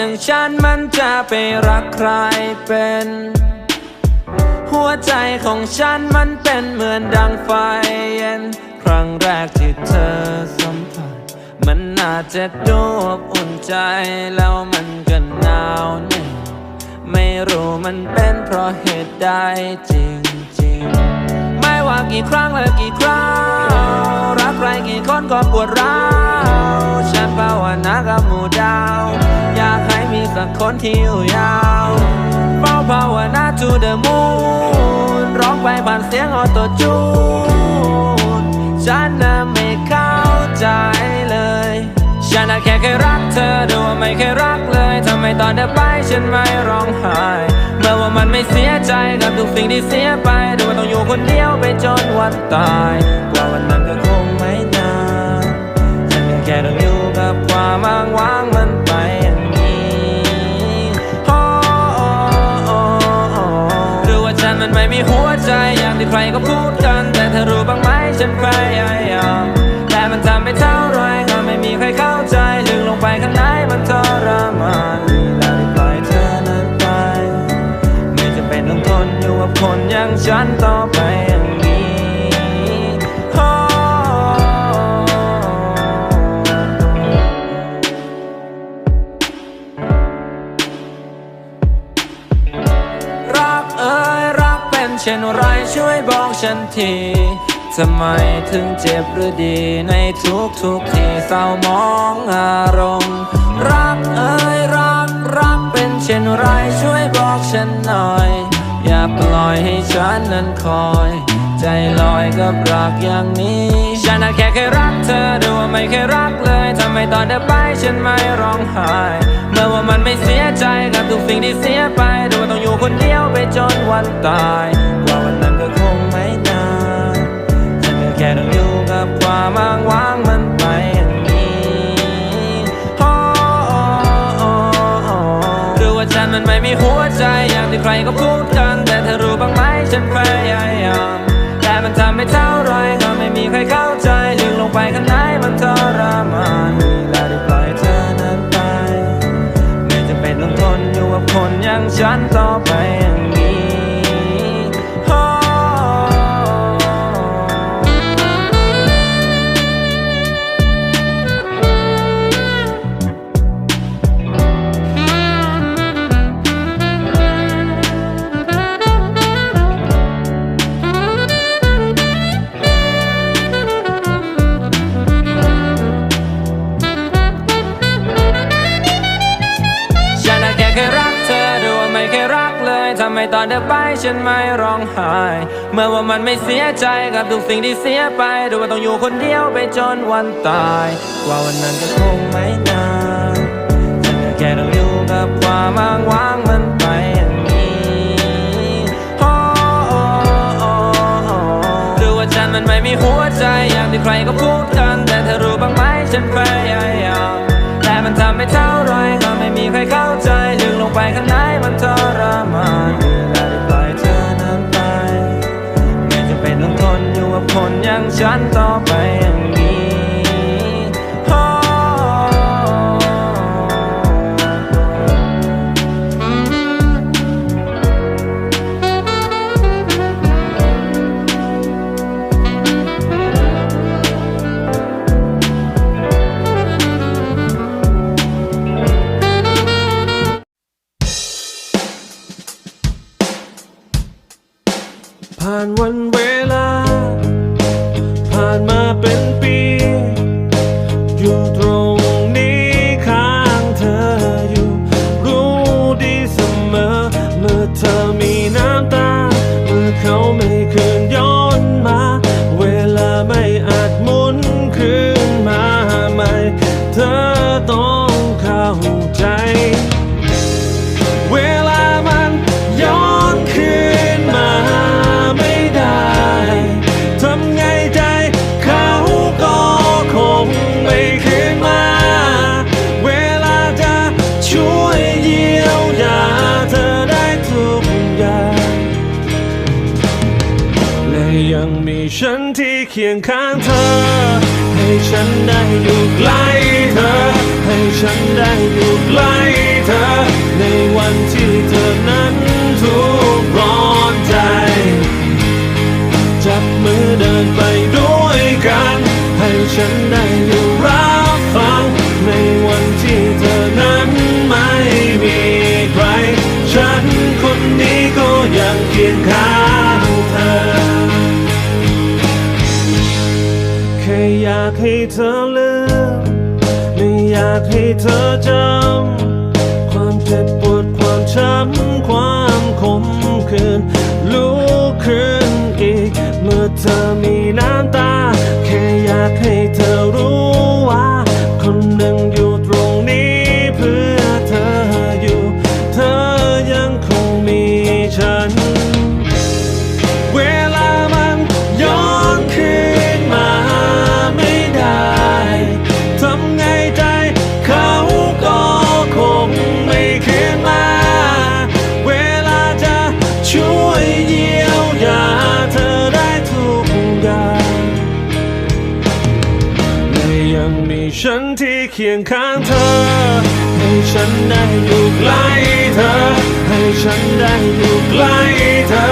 อย่างฉันมันจะไปรักใครเป็น หัวใจของฉันมันเป็นเหมือนดังไฟเย็น ครั้งแรกที่เธอสัมผัส มันอาจจะดูอบอุ่นใจแล้วมันก็หนาวแน่ไม่รู้มันเป็นเพราะเหตุใดจริงๆ ไม่ว่ากี่ครั้งและกี่คราวรักใครกี่คนก็ปวดร้าวฉันภาวนากับหมู่ดาว อยากให้มีสักคนที่อยู่ยาวเฝ้าภาวนา to the moon ร้องไปผ่านเสียงออโตจูนฉันน่ะไม่เข้าใจเลย ฉันน่ะแค่เคยรักเธอดูว่าไม่เคยรักเลยทำไมตอนเธอไปฉันไม่ร้องไห้เมื่อว่ามันไม่เสียใจกับทุกสิ่งที่เสียไปดูว่าต้องอยู่คนเดียวไปจนวันตายกว่าวันนั้นก็คงไม่นานฉันแค่ต้องอยู่กับความอ้างว้าง หัวใจอย่างที่ใครก็พูดกัน แต่เธอรู้บ้างไหมฉันพยายามแต่มันทำไม่เท่าไรก็ไม่มีใครเข้าใจลึกลงไปข้างในมันทรมานแล้วได้ปล่อยเธอนั้นไป ไม่จะเป็นต้องทนอยู่กับคนอย่างฉันต่อไป ช่วยบอกฉันที ทำไมถึงเจ็บหรือดีในทุกทุกที่เศร้ามองอารมณ์ รักเอ้ยรักรักเป็นเช่นไรช่วยบอกฉันหน่อย อย่าปล่อยให้ฉันนั้นคอย ใจลอยกับรักอย่างนี้ ฉันน่ะแค่เคยรักเธอดูว่าไม่เคยรักเลยทำไมตอนเธอไปฉันไม่ร้องไห้เมื่อว่ามันไม่เสียใจกับทุกสิ่งที่เสียไปดูว่าต้องอยู่คนเดียวไปจนวันตายามางวางมันไปอย่างนี้หรือว่าฉันมันไม่มีหัวใจอย่างที่ใครก็พูดกัน แต่เธอรู้บ้างไหมฉันแฟ ไมตอนเธอไปฉันไม่ร้องไห้ เมื่อว่ามันไม่เสียใจกับทุกสิ่งที่เสียไปดูว่าต้องอยู่คนเดียวไปจนวันตาย กว่าวันนั้นก็คงไม่นานฉันก็แค่ต้องอยู่กับความอ้างว้างมันไปอย่างนี้โอ้โอ้โอ้หรือว่าฉันมันไม่มีหัวใจอย่างที่ใครก็พูดกัน แต่เธอรู้บ้างไหมฉันพยายามแต่มันทำไม่เท่าไรก็ไม่มีใครเข้าใจลึกลงไปข้างในมันทร คนอย่างฉันต่อไปอย่างนี้ผ่านวัน คียงข้างเธอ ให้ฉันได้อยู่ใกล้เธอ ให้ฉันได้อยู่ เธอลืมไม่อยากให้เธอจำ เคียงข้างเธอ ให้ฉันได้อยู่ใกล้เธอ ให้ฉันได้อยู่ใกล้เธอ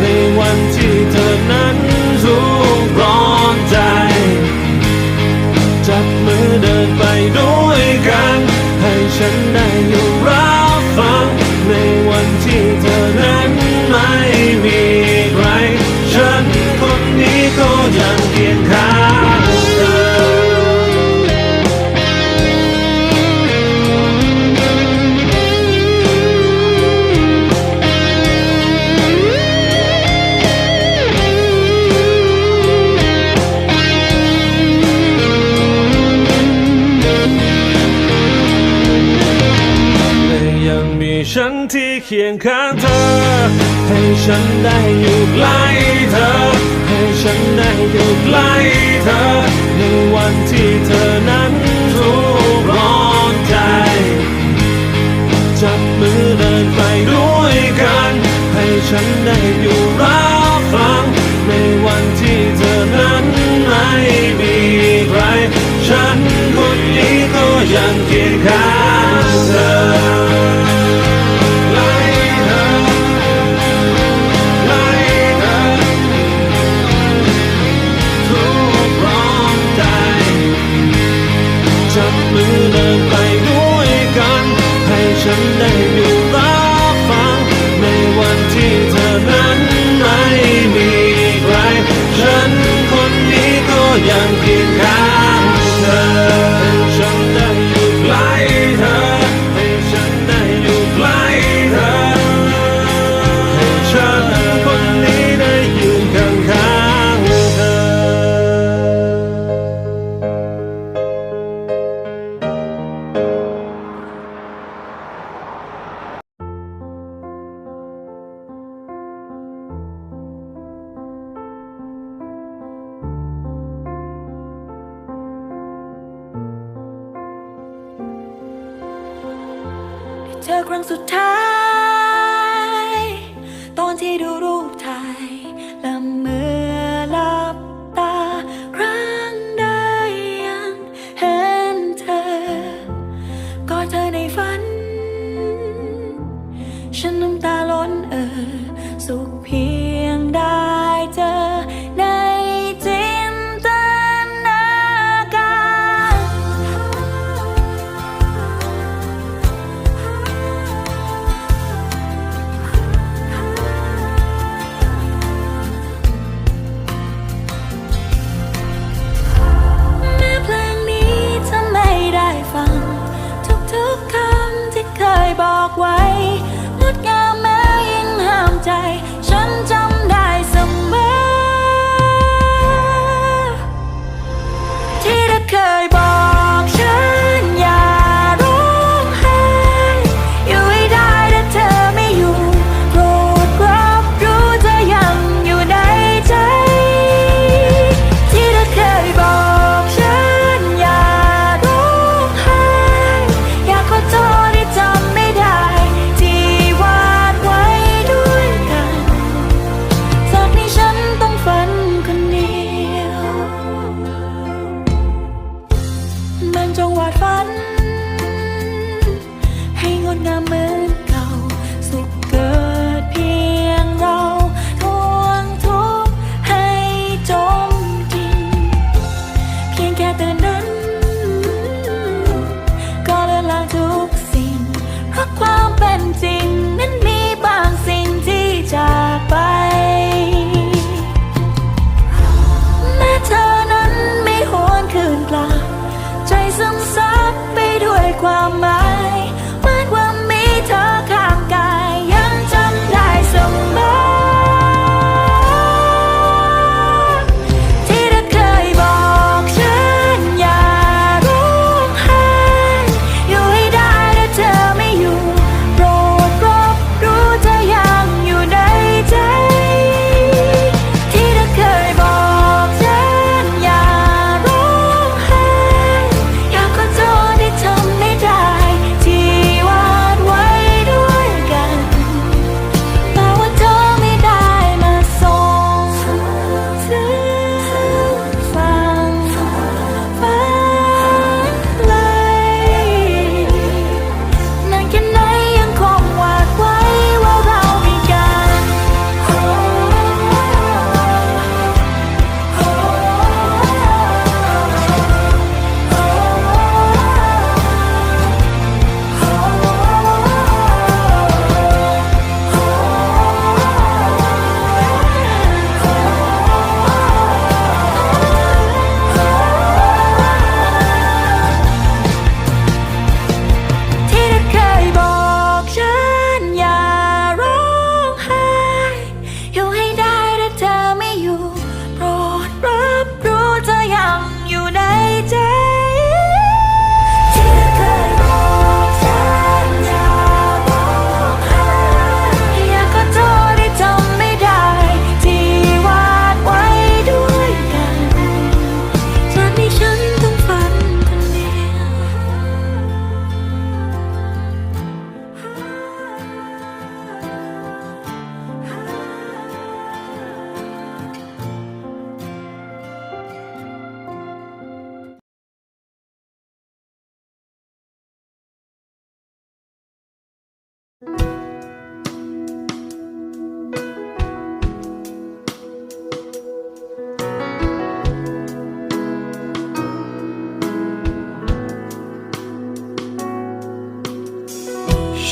ในวันที่เธอนั้นทุกร้อนใจ จับมือเดินไปด้วยกัน ให้ฉันได้อยู่ เคียงข้างเธอ ให้ฉันได้อยู่ใกล้เธอ ให้ฉันได้อยู่ใกล้เธอ ในวันที่เธอนั้นรู้ข์ร้อนใจ จับมือเดินไปด้วยกัน ให้ฉันได้อยู่รับฟัง ในวันที่เธอนั้นไม่มีใคร ฉันคนนี้ก็ยังเคียงข้างเธอ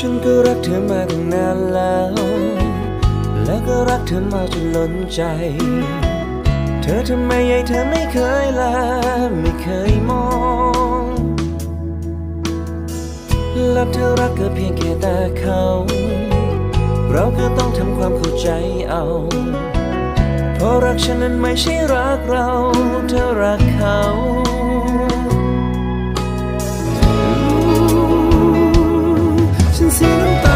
ฉันก็รักเธอมาตั้งนานแล้ว และก็รักเธอมาจนล้นใจ เธอทำไมใหญ่เธอไม่เคยละไม่เคยมอง และเธอรักก็เพียงแค่ตาเขา เราก็ต้องทำความเข้าใจเอา เพราะรักฉันนั้นไม่ใช่รักเรา เธอรักเขา se não tá